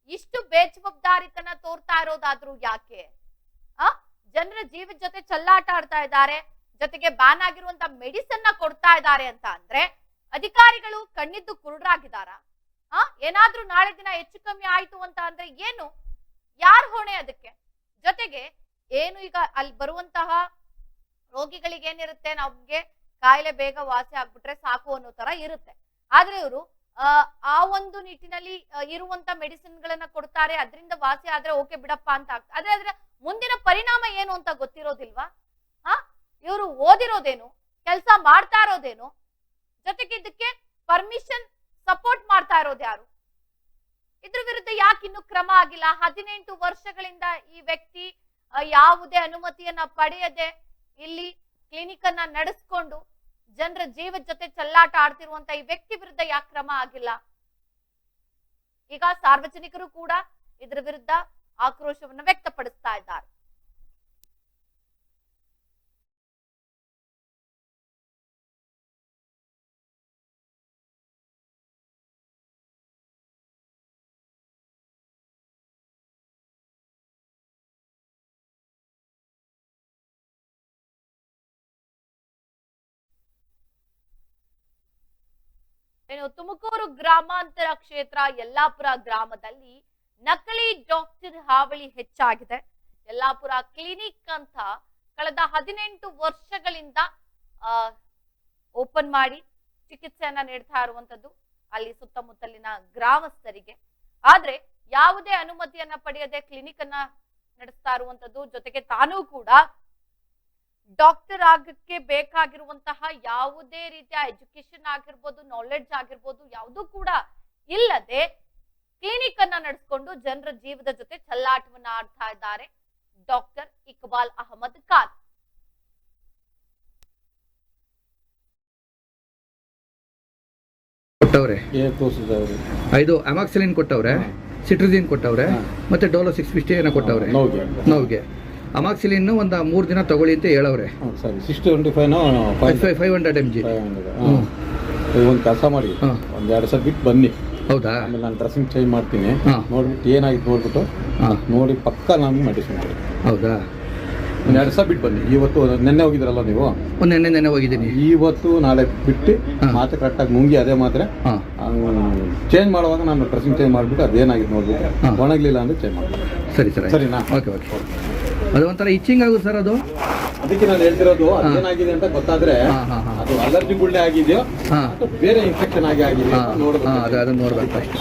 ಇಷ್ಟು ಬೇಜವಾಬ್ದಾರಿತನ ತೋರ್ತಾ ಇರೋದಾದ್ರೂ ಯಾಕೆ? ಆ? ಜನರ ಜೀವದ ಜೊತೆ ಚಲ್ಲಾಟ ಆಡ್ತಾ ಇದ್ದಾರೆ, ಜೊತೆಗೆ ಬ್ಯಾನ್ ಆಗಿರುವಂತ ಮೆಡಿಸನ್ನ ಕೊಡ್ತಾ ಇದ್ದಾರೆ ಅಂತ ಅಂದ್ರೆ ಅಧಿಕಾರಿಗಳು ಕಣ್ಣಿದ್ದು ಕುರುಡ್ರಾಗಿದ್ದಾರ? ಆ? ಏನಾದ್ರೂ ನಾಳೆ ದಿನ ಹೆಚ್ಚು ಕಮ್ಮಿ ಆಯ್ತು ಅಂತ ಅಂದ್ರೆ ಏನು? ಯಾರು ಹೊಣೆ ಅದಕ್ಕೆ? ಜೊತೆಗೆ ಏನು ಈಗ ಅಲ್ಲಿ ಬರುವಂತಹ ರೋಗಿಗಳಿಗೆ ಏನಿರುತ್ತೆ ನಮ್ಗೆ? ಕಾಯಿಲೆ ಬೇಗ ವಾಸಿ ಆಗ್ಬಿಟ್ರೆ ಸಾಕು ಅನ್ನೋ ತರ ಇರುತ್ತೆ. ಆದ್ರೆ ಇವರು, ಆ ಒಂದು ನಿಟ್ಟಿನಲ್ಲಿ ಇರುವಂತ ಮೆಡಿಸಿನ್ ಗಳನ್ನ ಕೊಡ್ತಾರೆ, ಅದರಿಂದ ವಾಸಿ ಆದ್ರೆ ಓಕೆ ಬಿಡಪ್ಪ ಅಂತ ಆಗ್ತದೆ ಆದ್ರೆ ಅದ್ರ ಮುಂದಿನ ಪರಿಣಾಮ ಏನು ಅಂತ ಗೊತ್ತಿರೋದಿಲ್ವಾ? ಹಾ ಇವರು ಓದಿರೋದೇನು, ಕೆಲಸ ಮಾಡ್ತಾ ಇರೋದೇನು, ಜೊತೆಗೆ ಇದಕ್ಕೆ ಪರ್ಮಿಷನ್ ಸಪೋರ್ಟ್ ಮಾಡ್ತಾ ಇರೋದು ಯಾರು? ಇದ್ರ ವಿರುದ್ಧ ಯಾಕೆ ಇನ್ನು ಕ್ರಮ ಆಗಿಲ್ಲ? ಹದಿನೆಂಟು ವರ್ಷಗಳಿಂದ ಈ ವ್ಯಕ್ತಿ ಯಾವುದೇ ಅನುಮತಿಯನ್ನ ಪಡೆಯದೆ ಇಲ್ಲಿ ಕ್ಲಿನಿಕ್ ಅನ್ನ ನಡೆಸ್ಕೊಂಡು ಜನರ ಜೀವ ಜೊತೆ ಚಲ್ಲಾಟ ಆಡ್ತಿರುವಂತ ಈ ವ್ಯಕ್ತಿ ವಿರುದ್ಧ ಯಾಕೆ ಕ್ರಮ ಆಗಿಲ್ಲ? ಈಗ ಸಾರ್ವಜನಿಕರು ಕೂಡ ಇದರ ವಿರುದ್ಧ ಆಕ್ರೋಶವನ್ನು ವ್ಯಕ್ತಪಡಿಸ್ತಾ ಇದ್ದಾರೆ. ಏನು ತುಮಕೂರು ಗ್ರಾಮಾಂತರ ಕ್ಷೇತ್ರ ಯಲ್ಲಾಪುರ ಗ್ರಾಮದಲ್ಲಿ ನಕಲಿ ಡಾಕ್ಟರ್ ಹಾವಳಿ ಹೆಚ್ಚಾಗಿದೆ. ಯಲ್ಲಾಪುರ ಕ್ಲಿನಿಕ್ ಅಂತ ಕಳೆದ ಹದಿನೆಂಟು ವರ್ಷಗಳಿಂದ ಓಪನ್ ಮಾಡಿ ಚಿಕಿತ್ಸೆಯನ್ನ ನೀಡ್ತಾ ಇರುವಂತದ್ದು ಅಲ್ಲಿ ಸುತ್ತಮುತ್ತಲಿನ ಗ್ರಾಮಸ್ಥರಿಗೆ. ಆದ್ರೆ ಯಾವುದೇ ಅನುಮತಿಯನ್ನ ಪಡೆಯದೆ ಕ್ಲಿನಿಕ್ ಅನ್ನ ನಡೆಸ್ತಾ ಇರುವಂತದ್ದು ಜೊತೆಗೆ ತಾನೂ ಕೂಡ ಡಾಕ್ಟರ್ ಆಗಕ್ಕೆ ಬೇಕಾಗಿರುವಂತಹ ಯಾವುದೇ ರೀತಿಯ ಎಜುಕೇಶನ್ ಆಗಿರ್ಬೋದು ನಾಲೆಡ್ಜ್ ಆಗಿರ್ಬೋದು ಯಾವುದೂ ಕೂಡ ಇಲ್ಲದೆ ಕ್ಲಿನಿಕ್ ಅನ್ನ ನಡೆಸ್ಕೊಂಡು ಜನರ ಜೀವದ ಜೊತೆ ಚಲ್ಲಾಟವನ್ನ ಆಡ್ತಾ ಇದ್ದಾರೆ ಡಾಕ್ಟರ್ ಇಕ್ಬಾಲ್ ಅಹಮದ್ ಖಾನ್.
ಕೊಟ್ಟವ್ರೆ? ಐದು ಅಮಾಕ್ಸಿಲಿನ್ ಕೊಟ್ಟವ್ರೆ
ಸಿಟ್ರಜಿನ್
ಸಿಟ್ರಿಜಿನ್ ಕೊಟ್ಟವ್ರೆ ಮತ್ತೆ ಡೋಲೋ ಸಿಕ್ಸ್ ಫಿಫ್ಟಿ ಏನೋ ಕೊಟ್ಟವ್ರೆ?
ನೋವಿಗೆ.
ಇನ್ನು ಒಂದು ಮೂರು ದಿನ ತಗೊಳ್ಳಿ ಅಂತ ಹೇಳವ್ರೆ.
ಸರಿ. Six twenty five
five five hundred M G
ಒಂದು ಕೆಲಸ ಮಾಡಿ. ಒಂದು ಎರಡು ಸಲ ಬಿಟ್ಟು ಬನ್ನಿ.
ಹೌದಾ?
ಆಮೇಲೆ ನಾನು ಡ್ರೆಸ್ಸಿಂಗ್ ಚೇಂಜ್ ಮಾಡ್ತೀನಿ. ನೋಡ್ಬಿಟ್ಟು ಏನಾಗಿತ್ತು ನೋಡ್ಬಿಟ್ಟು
ಹಾಂ.
ನೋಡಿ ಪಕ್ಕ ನಾನು ಮೆಡಿಸಿನ್
ಹೌದಾ?
ಒಂದು ಎರಡು ಸಲ ಬಿಟ್ಟು ಬನ್ನಿ. ಇವತ್ತು ನೆನ್ನೆ ಹೋಗಿದ್ರಲ್ಲ ನೀವು?
ನೆನ್ನೆ ನೆನ್ನೆ ಹೋಗಿದ್ದೀನಿ.
ಇವತ್ತು ನಾಳೆ ಬಿಟ್ಟು. ಮಾತ್ರೆ ಕರೆಕ್ಟಾಗಿ ನುಂಗಿ ಅದೇ ಮಾತ್ರೆ. ಚೇಂಜ್ ಮಾಡುವಾಗ ನಾನು ಡ್ರೆಸ್ಸಿಂಗ್ ಚೇಂಜ್ ಮಾಡಿಬಿಟ್ಟು ಅದೇನಾಗಿತ್ತು ನೋಡ್ಬಿಟ್ಟು. ಒಣಗಲಿಲ್ಲ ಅಂದರೆ ಚೇಂಜ್ ಮಾಡ್ತೀನಿ.
ಸರಿ ಸರಿ.
ಸರಿನಾ?
ಓಕೆ ಓಕೆ ಅದು ಒಂಥರ ಇಚ್ಚಿಂಗ್ ಆಗುತ್ತೆ ಸರ್ ಅದು.
ಅದಕ್ಕೆ ನಾನು ಹೇಳ್ತಿರೋದು ಅದೇನಾಗಿದೆ ಅಂತ ಗೊತ್ತಾದ್ರೆ
ಹಾಂ ಹಾಂ ಹಾಂ.
ಅದು ಅಲರ್ಜಿ ಗುಳ್ಳೆ ಆಗಿದೆಯೋ
ಹಾಂ.
ಅಥವಾ ಬೇರೆ ಇನ್ಫೆಕ್ಷನ್ ಆಗಿ ಆಗಿದೆ ನೋಡ್ಬೇಕು
ಹಾಂ ಅದು ಅದನ್ನು ನೋಡ್ಬೇಕು ಅಷ್ಟೇ.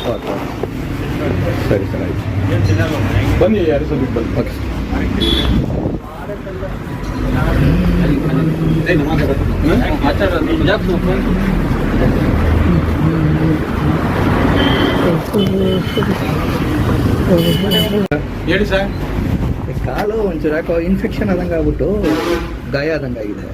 ಸರಿ ಸರ್. ಆಯ್ತು.
ಬನ್ನಿ ಯಾರು ಸರ್ ಬನ್ನಿ.
ಓಕೆ.
ಹೇಳಿ ಸರ್.
ಕಾಲು ಒಂಚೂರು ಯಾಕೋ ಇನ್ಫೆಕ್ಷನ್ ಆದಂಗೆ ಆಗ್ಬಿಟ್ಟು ಗಾಯ ಆದಂಗೆ ಆಗಿದೆ.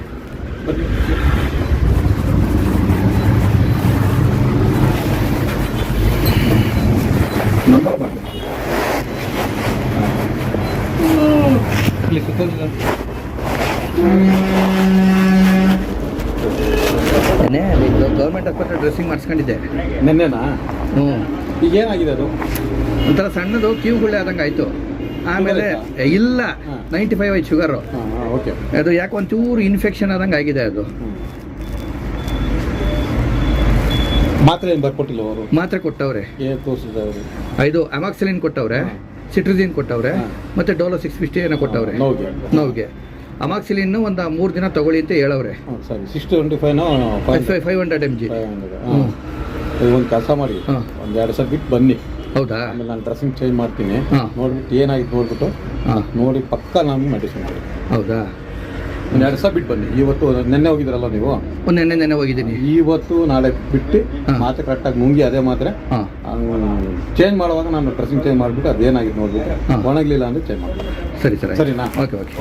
ನೆನ್ನೆ ಅಲ್ಲಿ ಗೌರ್ಮೆಂಟ್ ಹಾಸ್ಪಿಟಲ್ ಡ್ರೆಸ್ಸಿಂಗ್ ಮಾಡಿಸ್ಕೊಂಡಿದ್ದೆ.
ನೆನ್ನೆನಾ?
ಹ್ಞೂ
ಈಗ ಏನಾಗಿದೆ ಅದು?
ಒಂಥರ ಸಣ್ಣದು ಕಿವುಗುಳ್ಳೆ ಆದಂಗೆ ಆಯಿತು. ಆಮೇಲೆ ಇಲ್ಲ. ನೈಂಟಿ ಫೈವ್ ಐದು ಶುಗರು ಅದು ಯಾಕೆ ಒಂಚೂರು ಇನ್ಫೆಕ್ಷನ್ ಆದಂಗೆ ಆಗಿದೆ ಅದು.
ಮಾತ್ರೆ ಏನು ಬರ್ಕೊಟ್ಟಿಲ್ಲ ಅವರು?
ಮಾತ್ರೆ ಕೊಟ್ಟವ್ರೆ. ಐದು ಅಮಾಕ್ಸಿಲಿನ್ ಕೊಟ್ಟವ್ರೆ. ಸಿಟ್ರಿಜಿನ್ ಕೊಟ್ಟವ್ರೆ. ಮತ್ತೆ ಡೋಲೋ ಸಿಕ್ಸ್ ಫಿಫ್ಟಿ ಏನೋ ಕೊಟ್ಟವ್ರೆ
ನೋವಿಗೆ
ಅಮಾಕ್ಸಿಲಿನ್ ಒಂದು ಮೂರು ದಿನ ತಗೊಳ್ಳಿ ಅಂತ ಹೇಳವ್ರೆ.
Six twenty
five
five
hundred M G
ಒಂದು ಕೆಲಸ ಮಾಡಿ. ಒಂದು ಎರಡು ಸಲ ಬಿಟ್ಟು ಬನ್ನಿ.
ಹೌದಾ?
ಆಮೇಲೆ ನಾನು ಡ್ರೆಸ್ಸಿಂಗ್ ಚೇಂಜ್ ಮಾಡ್ತೀನಿ. ನೋಡ್ಬಿಟ್ಟು ಏನಾಯ್ತು ನೋಡ್ಬಿಟ್ಟು ನೋಡಿ ಪಕ್ಕ ನಾನು ಮೆಡಿಸಿನ್ ಕೊಡಿ
ಹೌದಾ?
ಒಂದು ಎರಡು ಸಹ ಬಿಟ್ಟು ಬನ್ನಿ. ಇವತ್ತು ನೆನ್ನೆ ಹೋಗಿದ್ರಲ್ಲ ನೀವು?
ನೆನ್ನೆ ನೆನ್ನೆ ಹೋಗಿದ್ದೀನಿ.
ಇವತ್ತು ನಾಳೆ ಬಿಟ್ಟು
ಮಾತು
ಮಾತ್ರೆ ಕರೆಕ್ಟಾಗಿ ನುಂಗಿ ಅದೇ ಮಾತ್ರೆ. ಚೇಂಜ್ ಮಾಡುವಾಗ ನಾನು ಡ್ರೆಸ್ಸಿಂಗ್ ಚೇಂಜ್ ಮಾಡಿಬಿಟ್ಟು ಅದೇನಾಗಿತ್ತು ನೋಡ್ಬಿಟ್ಟು. ಒಣಗಲಿಲ್ಲ ಅಂದರೆ ಚೇಂಜ್ ಮಾಡ್ತೀನಿ.
ಸರಿ ಸರಿ
ಸರಿನಾ?
Okay okay.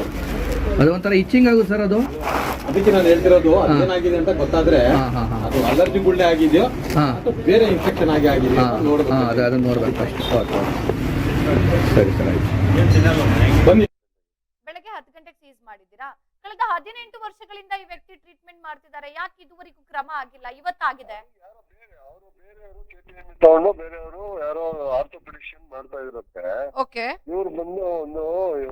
ಅದು ಒಂಥರ ಇಚ್ಚಿಂಗ್ ಆಗುತ್ತೆ ಸರ್ ಅದು?
ಅದಕ್ಕೆ ನಾನು ಹೇಳ್ತಿರೋದು ಏನಾಗಿದೆ ಅಂತ ಗೊತ್ತಾದ್ರೆ
ಹಾಂ ಹಾಂ ಹಾಂ.
ಅದು ಅಲರ್ಜಿ ಗುಳ್ಳೆ ಆಗಿದೆಯೋ ಅಥವಾ ಬೇರೆ ಇನ್ಫೆಕ್ಷನ್ ಆಗಿ ಆಗಿದೆ
ಹಾಂ
ನೋಡ್ಬೇಕು.
ಅದು ಅದನ್ನು ನೋಡ್ಬೇಕು ಅಷ್ಟೇ. ಸರಿ
ಬನ್ನಿ.
ಬೆಳಗ್ಗೆ ಹತ್ತು ಗಂಟೆಗೆ ಸೀಸ್ ಮಾಡಿದ್ದೀರಾ? ಕಳೆದ ಹದಿನೆಂಟು ವರ್ಷಗಳಿಂದ ಈ ವ್ಯಕ್ತಿ ಟ್ರೀಟ್ಮೆಂಟ್ ಮಾಡ್ತಿದ್ದಾರೆ. ಯಾಕೆ ಇದುವರೆಗೂ ಕ್ರಮ ಆಗಿಲ್ಲ? ಇವತ್ತಾಗಿದೆ.
ಯಾರೋ ಬೇರೆ ಅವರು ಬೇರೆಯವರು ಕೆಪಿಎಂ ತಗೊಂಡು ಬೇರೆಯವರು ಯಾರೋ ಆರ್ಥೋಪೆಡಿಷನ್ ಮಾಡ್ತಾ ಇರುತ್ತೆ.
ಓಕೆ.
ಇವ್ರು ಬಂದು ಒಂದು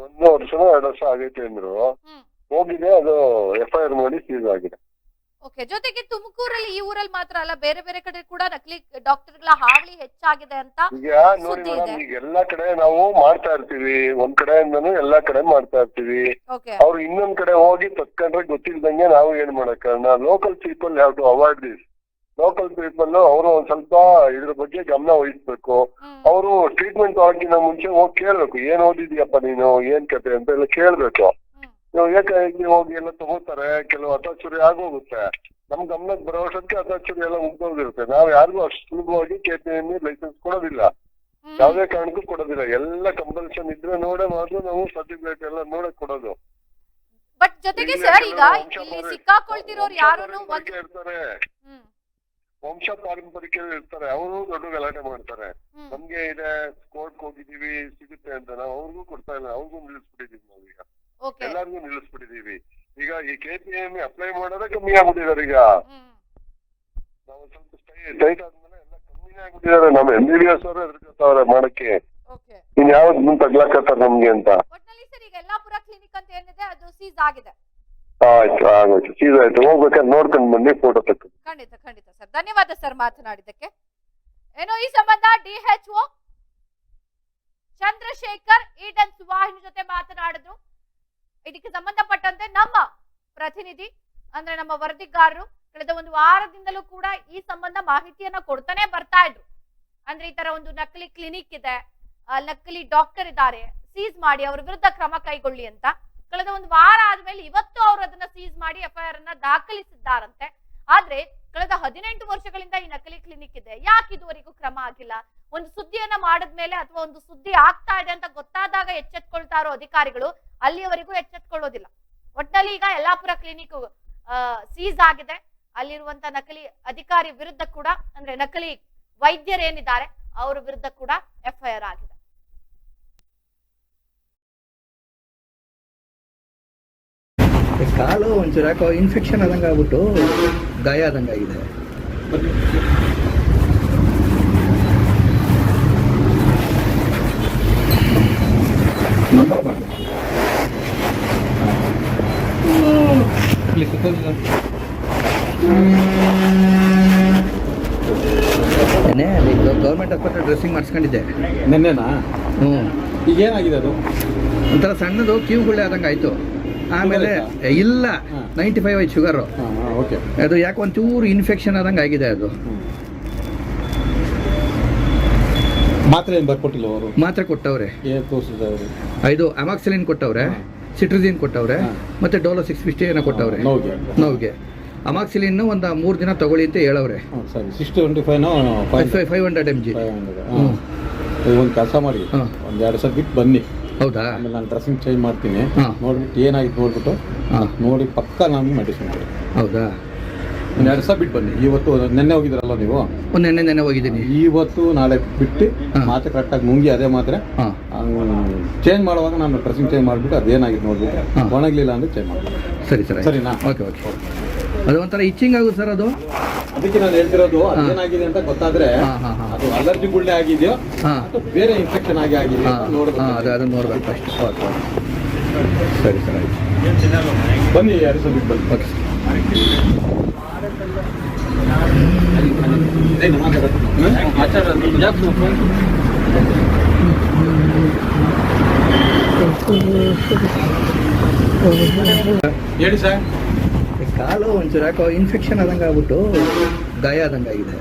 ಒಂದು ವರ್ಷನೋ ಎರಡು ವರ್ಷ ಆಗೈತೆ ಅಂದ್ರು. ಹೋಗಿದೆ ಅದು ಎಫ್ ಐ ಆರ್ ಮಾಡಿ ಸೀಸ್ ಆಗಿದೆ.
ಓಕೆ ಜೊತೆಗೆ ತುಮಕೂರಲ್ಲಿ ಈ ಊರಲ್ಲಿ ಮಾತ್ರ ಅಲ್ಲ ಬೇರೆ ಬೇರೆ ಕಡೆ ಕೂಡ ನಕಲಿ ಡಾಕ್ಟರ್ಗಳ ಹಾವಳಿ ಹೆಚ್ಚಾಗಿದೆ ಅಂತ
ಈಗ ನೋಡಿ
ಸುದ್ದಿ
ಮೇಡಮ್
ಇದೆ.
ಈಗ ಎಲ್ಲಾ ಕಡೆ ನಾವು ಮಾಡ್ತಾ ಇರ್ತೀವಿ. ಒಂದ್ ಕಡೆಯಿಂದನೂ ಎಲ್ಲಾ ಕಡೆ ಮಾಡ್ತಾ ಇರ್ತೀವಿ.
ಓಕೆ
ಅವ್ರು ಇನ್ನೊಂದ್ ಕಡೆ ಹೋಗಿ ತತ್ಕೊಂಡ್ರೆ ಗೊತ್ತಿಲ್ದಂಗೆ ನಾವು ಏನ್ ಮಾಡಕ್ಕಾಗಲ್ಲ local people have to avoid this local people ಅವರು ಒಂದ್ ಸ್ವಲ್ಪ ಇದ್ರ ಬಗ್ಗೆ ಗಮನ ವಹಿಸ್ಬೇಕು. ಅವರು ಟ್ರೀಟ್ಮೆಂಟ್ ಆಗಿನ ಮುಂಚೆ ಹೋಗಿ ಕೇಳ್ಬೇಕು. ಏನ್ ಓದಿದ್ಯಪ್ಪ ನೀನು? ಏನ್ ಕತೆ? ಅಂತ ಎಲ್ಲ ಕೇಳ್ಬೇಕು. ನೀವು ಏಕಾಏಕಿ ಹೋಗಿ ಎಲ್ಲ ತಗೋತಾರೆ ಕೆಲವು ಹತಾಚುರಿ ಆಗೋಗುತ್ತೆ. ನಮ್ ಗಮನಕ್ಕೆ ಬರೋ ವರ್ಷಕ್ಕೆ ಹತಾಚುರಿ ಎಲ್ಲ ಮುಗ್ದೋಗಿರುತ್ತೆ ನಾವು ಯಾರಿಗೂ ಅಷ್ಟು ಸುಲಭವಾಗಿ ಕೆ ಪಿ ಎಂ ಲೈಸೆನ್ಸ್ ಕೊಡೋದಿಲ್ಲ. ಯಾವುದೇ ಕಾರಣಕ್ಕೂ ಕೊಡೋದಿಲ್ಲ. ಎಲ್ಲ ಕಂಪಲ್ಷನ್ ಇದ್ರೆ ನೋಡೇ ಮಾತ್ರ ನಾವು ಸರ್ಟಿಫಿಕೇಟ್ ಎಲ್ಲ ನೋಡಕ್ ಕೊಡೋದು.
ಬಟ್ ಜೊತೆಗೆ ಸರ್ ಈಗ
ವಂಶ
ಇಲ್ಲಿ ಸಿಕ್ಕಾಕೊಳ್ತಿರೋರು ಯಾರನ್ನು
ಇರ್ತಾರೆ. ವಂಶ ಪಾರಂಪರಿಕ ಇರ್ತಾರೆ. ಅವರು ದೊಡ್ಡ ಗಲಾಟೆ ಮಾಡ್ತಾರೆ. ನಮ್ಗೆ ಇದೆ ಕೋರ್ಟ್ ಹೋಗಿದೀವಿ ಸಿಗುತ್ತೆ ಅಂತ. ನಾವು ಅವ್ರಿಗೂ ಕೊಡ್ತಾ ಇಲ್ಲ. ಅವ್ರಿಗೂ ನಿಲ್ಲಿಸ್ಬಿಟ್ಟಿದೀವಿ ನಾವೀಗ. ಎಲ್ಲಾರ್ಗು ನಿಲ್ಲಿಸ್ಬಿಟ್ಟಿದೀವಿ. ಈಗ ಈ ಕೆ ಪಿ ಎಂ ಅಪ್ಲೈ ಮಾಡೋದೇ ಕಮ್ಮಿ ಆಗ್ಬಿಟ್ಟಿದಾರೆ ಈಗ. ನಾವು ಸ್ವಲ್ಪ ಟೈಟ್ ಆದ್ಮೇಲೆ ಎಲ್ಲ ಕಮ್ಮಿನೇ ಆಗ್ಬಿಟ್ಟಿದಾರೆ ನಮ್ಮ ಎಂ ಬಿ ಬಿ ಎಸ್ ಅವರು ಎದುರ್ಕೊತಾವ್ರೆ ಮಾಡಕ್ಕೆ.
ಓಕೆ.
ಇನ್ ಯಾವ್ದು ಮುಂದೆ ತಗ್ಲಾಕತ್ತಾರ ನಮ್ಗೆ ಅಂತ.
ಒಟ್ನಲ್ಲಿ ಸರ್ ಈಗ ಯಲ್ಲಾಪುರ ಕ್ಲಿನಿಕ್ ಅಂತ ಏನಿದೆ ಅದು ಸೀಸ್ ಆಗಿದೆ.
ಆಯ್ತು ಆಗೋಯ್ತು. ಸೀಸ್ ಆಯ್ತು. ಹೋಗ್ಬೇಕಾದ್ರೆ ನೋಡ್ಕೊಂಡು ಬನ್ನಿ ಫೋಟೋ ತಕ್ಕ
ಖಂಡಿತ ಖಂಡಿತ ಸರ್. ಧನ್ಯವಾದ ಸರ್ ಮಾತನಾಡಿದ್ದಕ್ಕೆ. ಏನೋ ಈ ಸಂಬಂಧ ಡಿಎಚ್ಒ ಚಂದ್ರಶೇಖರ್ ಈಡನ್ ಸುವಾಹಿನಿ ಜೊತೆ ಮಾತನಾಡಿದ್ರು. ಇದಕ್ಕೆ ಸಂಬಂಧಪಟ್ಟಂತೆ ನಮ್ಮ ಪ್ರತಿನಿಧಿ, ಅಂದ್ರೆ ನಮ್ಮ ವರದಿಗಾರರು ಕಳೆದ ಒಂದು ವಾರದಿಂದಲೂ ಕೂಡ ಈ ಸಂಬಂಧ ಮಾಹಿತಿಯನ್ನ ಕೊಡ್ತಾನೆ ಬರ್ತಾ ಇದ್ರು. ಅಂದ್ರೆ ಈ ತರ ಒಂದು ನಕಲಿ ಕ್ಲಿನಿಕ್ ಇದೆ ನಕಲಿ ಡಾಕ್ಟರ್ ಇದ್ದಾರೆ ಸೀಸ್ ಮಾಡಿ ಅವ್ರ ವಿರುದ್ಧ ಕ್ರಮ ಕೈಗೊಳ್ಳಿ ಅಂತ ಕಳೆದ ಒಂದು ವಾರ ಆದ್ಮೇಲೆ ಇವತ್ತು ಅವರು ಅದನ್ನ ಸೀಸ್ ಮಾಡಿ ಎಫ್ಐಆರ್ ಅನ್ನ ದಾಖಲಿಸಿದ್ದಾರಂತೆ. ಆದ್ರೆ ಕಳೆದ ಹದಿನೆಂಟು ವರ್ಷಗಳಿಂದ ಈ ನಕಲಿ ಕ್ಲಿನಿಕ್ ಇದೆ. ಯಾಕೆ ಇದುವರೆಗೂ ಕ್ರಮ ಆಗಿಲ್ಲ? ಒಂದು ಸುದ್ದಿಯನ್ನ ಮಾಡಿದ್ಮೇಲೆ ಅಥವಾ ಒಂದು ಸುದ್ದಿ ಆಗ್ತಾ ಇದೆ ಅಂತ ಗೊತ್ತಾದಾಗ ಎಚ್ಚೆತ್ಕೊಳ್ತಾ ಇರೋ ಅಧಿಕಾರಿಗಳು, ಅಲ್ಲಿಯವರೆಗೂ ಎಚ್ಚೆತ್ಕೊಳ್ಳೋದಿಲ್ಲ. ಒಟ್ನಲ್ಲಿ ಈಗ ಯಲ್ಲಾಪುರ ಕ್ಲಿನಿಕ್ ಸೀಸ್ ಆಗಿದೆ. ಅಲ್ಲಿರುವಂತ ನಕಲಿ ಅಧಿಕಾರಿ ವಿರುದ್ಧ ಕೂಡ, ಅಂದ್ರೆ ನಕಲಿ ವೈದ್ಯರೇನಿದ್ದಾರೆ, ಅವರ ವಿರುದ್ಧ ಕೂಡ ಎಫ್ಐಆರ್ ಆಗಿದೆ.
ಕಾಲು ಒಂಚೂರು ಯಾಕೋ ಇನ್ಫೆಕ್ಷನ್ ಆದಂಗೆ ಆಗ್ಬಿಟ್ಟು ಗಾಯ ಆದಂಗೆ ಆಗಿದೆ. ನೆನ್ನೆ ಅಲ್ಲಿ ಗೌರ್ಮೆಂಟ್ ಆಸ್ಪತ್ರೆ ಡ್ರೆಸ್ಸಿಂಗ್ ಮಾಡಿಸ್ಕೊಂಡಿದ್ದೆ.
ನಿನ್ನೆನಾ?
ಹ್ಞೂ
ಈಗೇನಾಗಿದೆ ಅದು?
ಒಂಥರ ಸಣ್ಣದು ಕಿವುಗುಳ್ಳೆ ಆದಂಗೆ ಆಯಿತು. ಆಮೇಲೆ ಇಲ್ಲ. ನೈಂಟಿ ಫೈವ್ ಐದು ಶುಗರು ಅದು ಯಾಕೆ ಒಂಚೂರು ಇನ್ಫೆಕ್ಷನ್ ಆದಂಗೆ ಆಗಿದೆ ಅದು.
ಮಾತ್ರೆ ಏನು ಬರ್ಕೊಟ್ಟಿಲ್ಲ ಅವರು?
ಮಾತ್ರೆ ಕೊಟ್ಟವ್ರೆ. ಇದು ಅಮಾಕ್ಸಿಲಿನ್ ಕೊಟ್ಟವ್ರೆ
ಸಿಟ್ರಿಸಿನ್
ಸಿಟ್ರಿಜಿನ್ ಕೊಟ್ಟವ್ರೆ ಮತ್ತೆ ಡೋಲೋ ಸಿಕ್ಸ್ ಫಿಫ್ಟಿ ಏನೋ ಕೊಟ್ಟವ್ರೆ.
ನೋವಿಗೆ.
ಅಮಾಕ್ಸಿಲಿನ್ ಒಂದು ಮೂರು ದಿನ ತಗೊಳ್ಳಿ ಅಂತ ಹೇಳವ್ರೆ.
Six twenty five
five hundred M G
ಒಂದು ಕೆಲಸ ಮಾಡಿ. ಒಂದು ಎರಡು ಸಲ ಬಿಟ್ಟು ಬನ್ನಿ.
ಹೌದಾ?
ಆಮೇಲೆ ನಾನು ಡ್ರೆಸ್ಸಿಂಗ್ ಚೇಂಜ್ ಮಾಡ್ತೀನಿ.
ಹಾಂ.
ನೋಡ್ಬಿಟ್ಟು ಏನಾಗಿತ್ತು ನೋಡ್ಬಿಟ್ಟು
ಹಾಂ.
ನೋಡಿ ಪಕ್ಕ ನಾನು ಮೆಡಿಸಿನ್
ಹೌದಾ?
ಒಂದು ಎರಡು ಸಹ ಬಿಟ್ಟು ಬನ್ನಿ ಇವತ್ತು ನೆನ್ನೆ ಹೋಗಿದ್ರಲ್ಲ ನೀವು?
ಒಂದು ನೆನ್ನೆ ನೆನ್ನೆ ಹೋಗಿದ್ದೀನಿ.
ಇವತ್ತು ನಾಳೆ ಬಿಟ್ಟು ಮಾತ್ರ ಕರೆಕ್ಟಾಗಿ ನುಂಗಿ ಅದೇ ಮಾತ್ರೆ.
ಹಾಂ.
ಚೇಂಜ್ ಮಾಡುವಾಗ ನಾನು ಡ್ರೆಸ್ಸಿಂಗ್ ಚೇಂಜ್ ಮಾಡಿಬಿಟ್ಟು ಅದೇನಾಗಿತ್ತು ನೋಡ್ಬಿಟ್ಟು. ಒಣಗಲಿಲ್ಲ ಅಂದ್ರೆ ಚೇಂಜ್ ಮಾಡ್ತೀನಿ.
ಸರಿ ಸರಿ.
ಸರಿನಾ?
ಓಕೆ ಓಕೆ ಅದು ಒಂಥರ ಇಚ್ಚಿಂಗ್ ಆಗುತ್ತೆ ಸರ್ ಅದು.
ಅದಕ್ಕೆ ನಾನು ಹೇಳ್ತಿರೋದು
ಏನಾಗಿದೆ
ಅದೇನಾಗಿದೆ ಅಂತ ಗೊತ್ತಾದ್ರೆ
ಹಾಂ ಹಾಂ ಹಾಂ.
ಅದು ಅಲರ್ಜಿ ಗುಳ್ಳೆ ಆಗಿದೆಯೋ
ಹಾಂ.
ಅಥವಾ ಬೇರೆ ಇನ್ಫೆಕ್ಷನ್ ಆಗಿ
ಆಗಿದೆ
ನೋಡ್ಬೇಕು
ಅದು ಅದನ್ನು ನೋಡ್ಬೇಕು ಅಷ್ಟೇ. ಸರಿ ಸರ್ ಆಯ್ತು.
ಬನ್ನಿ ಯಾರು ಸರ್ ಬನ್ನಿ.
ಓಕೆ. ಸರ್
ಹೇಳಿ ಸರ್.
ಕಾಲು ಒಂಚೂರು ಯಾಕೋ ಇನ್ಫೆಕ್ಷನ್ ಆದಂಗೆ ಆಗ್ಬಿಟ್ಟು ಗಾಯ ಆದಂಗೆ ಆಗಿದೆ.